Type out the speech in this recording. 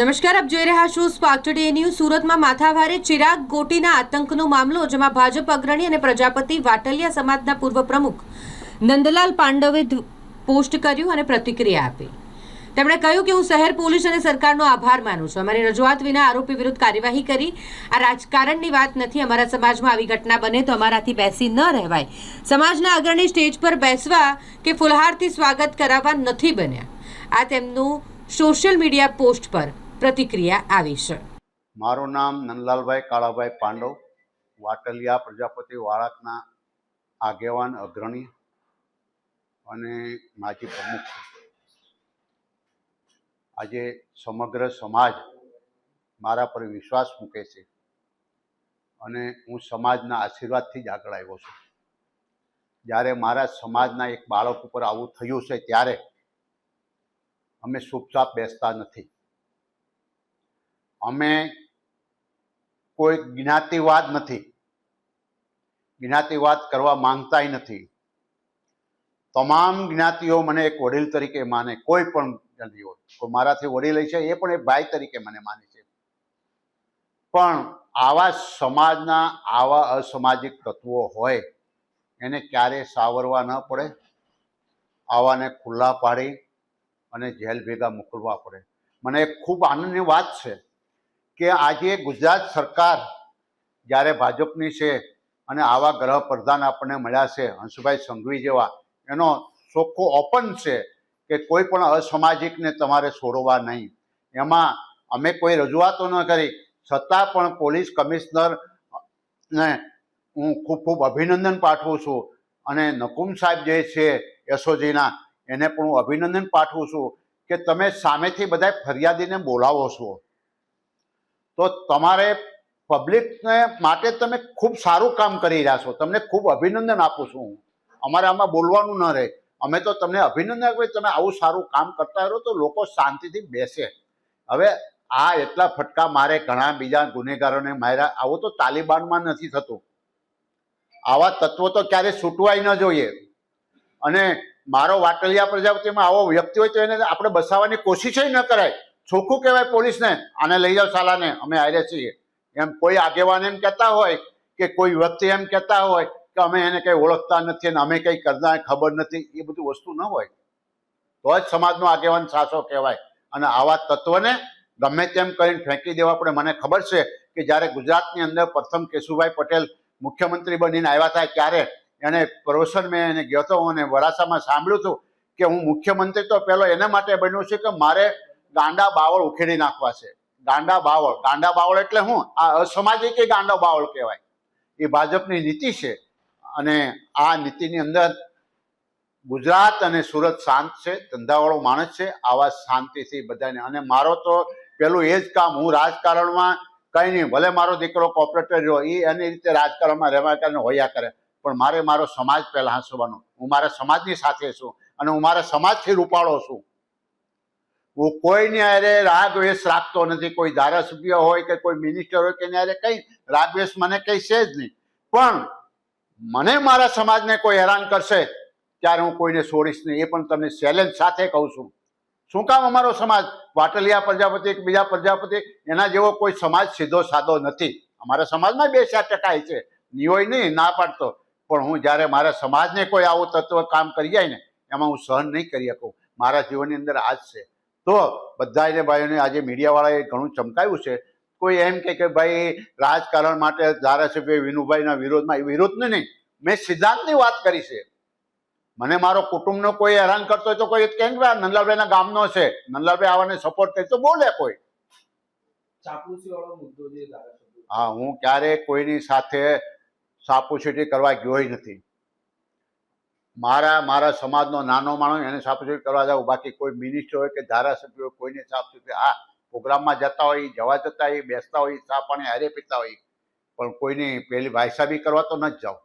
નમસ્કાર, આપ જોઈ રહ્યા છો સ્પાર્ક ટુડે ન્યૂઝ સુરતમાં માથાભારે ચિરાગ ગોટીના આતંકનો મામલો, જેમાં ભાજપ અગ્રણી અને પ્રજાપતિ વાટલિયા સમાજના પૂર્વ પ્રમુખ નંદલાલ પાંડવે પોસ્ટ કર્યું અને પ્રતિક્રિયા આપી. તેમણે કહ્યું કે હું શહેર પોલીસ અને સરકારનો આભાર માનું છું. અમારી રજૂઆત વિના આરોપી વિરુદ્ધ કાર્યવાહી કરી. આ રાજકારણની વાત નથી. અમારા સમાજમાં આવી ઘટના બને તો અમારાથી બેસી ન રહેવાય. સમાજના અગ્રણી સ્ટેજ પર બેસવા કે ફુલહારથી સ્વાગત કરાવવા નથી બન્યા. આ તેમનું સોશિયલ મીડિયા પોસ્ટ પર પ્રતિક્રિયા આવી છે. મારું નામ નંદલાલભાઈ કાળાભાઈ પાંડવ, વાટલિયા પ્રજાપતિ વાળાકના આગેવાન, અગ્રણી અને માજી પ્રમુખ આજે સમગ્ર સમાજ મારા પર વિશ્વાસ મૂકે છે અને હું સમાજના આશીર્વાદથી જ આગળ આવ્યો છું. જ્યારે મારા સમાજના એક બાળક ઉપર આવું થયું છે ત્યારે અમે ચૂપચાપ બેસતા નથી. અમે કોઈ જ્ઞાતિવાદ નથી. જ્ઞાતિવાદ કરવા માંગતાય નથી. તમામ જ્ઞાતિઓ મને એક વડીલ તરીકે માને, કોઈ પણ જ્ઞાતિઓ. કોઈ મારાથી વડીલ છે એ પણ એક ભાઈ તરીકે મને માને છે. પણ આવા સમાજના આવા અસામાજિક તત્વો હોય, એને ક્યારે સાવરવા ન પડે? આવાને ખુલ્લા પાડી અને જેલ ભેગા મોકલવા પડે. મને ખૂબ આનંદની વાત છે. કે આજે ગુજરાત સરકાર જ્યારે ભાજપની છે અને આવા ગ્રહ પ્રધાન આપણને મળ્યા છે, હંસભાઈ સંઘવી જેવા, એનો ચોખ્ખો ઓપન છે કે કોઈ પણ અસામાજિકને તમારે છોડવા નહીં. એમાં અમે કોઈ રજૂઆતો ન કરી, છતાં પણ પોલીસ કમિશનર ને હું ખૂબ ખૂબ અભિનંદન પાઠવું છું અને નકુમ સાહેબ જે છે, એસઓજીના, એને પણ હું અભિનંદન પાઠવું છું કે તમે સામેથી બધા ફરિયાદીને બોલાવો છો. તો તમારે પબ્લિકને માટે તમે ખૂબ સારું કામ કરી રહ્યા છો. તમને ખૂબ અભિનંદન આપું છું હું. અમારે આમાં બોલવાનું ન રહે. અમે તો તમને અભિનંદન આપીએ તમે આવું સારું કામ કરતા રહો તો લોકો શાંતિથી બેસે. હવે આ એટલા ફટકા મારે ઘણા બીજા ગુનેગારોને માર્યા. આવું તો તાલિબાનમાં નથી થતું. આવા તત્વો તો ક્યારેય છૂટવાય ન જોઈએ. અને મારો વાટલિયા પ્રજાપતિમાં આવો વ્યક્તિ હોય તો એને આપણે બસાવવાની કોશિશ ન કરાય. ચોખ્ખું કહેવાય પોલીસને. આને લઈ જાઓ સાલાને અમે આયરે છીએ. એમ કોઈ આગેવાન એમ કહેતા હોય કે કોઈ વ્યક્તિ એમ કહેતા હોય કે અમે એને કંઈ ઓળખતા નથી અને અમે કંઈ કરતા ખબર નથી, એ બધું વસ્તુ ન હોય. તો જ સમાજનો આગેવાન સાસો કહેવાય. અને આવા તત્વને ગમે તેમ કરીને ફેંકી દેવા પડે. મને ખબર છે કે જ્યારે ગુજરાતની અંદર પ્રથમ કેશુભાઈ પટેલ મુખ્યમંત્રી બનીને આવ્યા હતા ત્યારે એને પ્રવસન મેં એને ગયો હતો અને વરાસામાં સાંભળ્યું હતું કે હું મુખ્યમંત્રી તો પહેલો એના માટે બન્યો છું કે મારે ગાંડા બાવળ ઉખેડી નાખવા છે. ગાંડા બાવળ. ગાંડા બાવળ એટલે શું આ અસામાજિક એ ગાંડા બાવળ કહેવાય. એ ભાજપની નીતિ છે અને આ નીતિની અંદર ગુજરાત અને સુરત શાંત છે, ધંધાવાળો માણસ છે, આવા શાંતિથી બધાને. અને મારો તો પેલું એ જ કામ, હું રાજકારણમાં કંઈ નહીં, ભલે મારો દીકરો કોપરેટર રહ્યો એ એની રીતે રાજકારણમાં રહેવા કરે ને હોયા કરે. પણ મારે મારો સમાજ પહેલા હાંસવાનો. હું મારા સમાજની સાથે છું અને હું મારા સમાજથી રૂપાળો છું. હું કોઈની અરે રાગવેશ રાખતો નથી. કોઈ ધારાસભ્ય હોય કે કોઈ મિનિસ્ટર હોય કે અરે કંઈ રાગવેશ મને કંઈ છે જ નહીં. પણ મને મારા સમાજને કોઈ હેરાન કરશે ત્યારે હું કોઈને છોડીશ નહીં. એ પણ તમને ચેલેન્જ સાથે કહું છું. શું કામ અમારો સમાજ? વાટલિયા પ્રજાપતિ કે બીજા પ્રજાપતિ? એના જેવો કોઈ સમાજ સીધો સાદો નથી. અમારા સમાજમાં બે ચાર ટકા છે. નિયોય નહીં, ના પાડતો. પણ હું જ્યારે મારા સમાજને કોઈ આવું તત્વ કામ કરી જાય ને, એમાં હું સહન નહીં કરી શકું. મારા જીવનની અંદર આ જ છે. તો બધાને ભાઈઓને આજે મીડિયાવાળાએ ઘણું ચમકાવ્યું છે. કોઈ એમ કે કે ભાઈ રાજકારણ માટે ધારાસભ્ય વિનુભાઈના વિરોધમાં એ વિરોધને નહીં મેં સિદ્ધાંતની વાત કરી છે. મને મારો કુટુંબનો કોઈ હેરાન કરતો હોય તો કોઈ કે નંદલાલભાઈના ગામનો છે. નંદલાલભાઈ આવાને સપોર્ટ કરી તો બોલે કોઈ. હા હું ક્યારેય કોઈની સાથે સાપુસીટી કરવા ગયો નથી. મારા મારા સમાજનો નાનો માણસ, એને સાપુછીટી કરવા જાવ, બાકી કોઈ મિનિસ્ટર હોય કે ધારાસભ્ય હોય, કોઈને સાપુછીટી હા પ્રોગ્રામમાં જતા હોય, જવા જતા હોય, બેસતા હોય, ચા પાણી હારે પીતા હોય, પણ કોઈની પેલી ભાઈસાબી કરવા તો ન જ જાઓ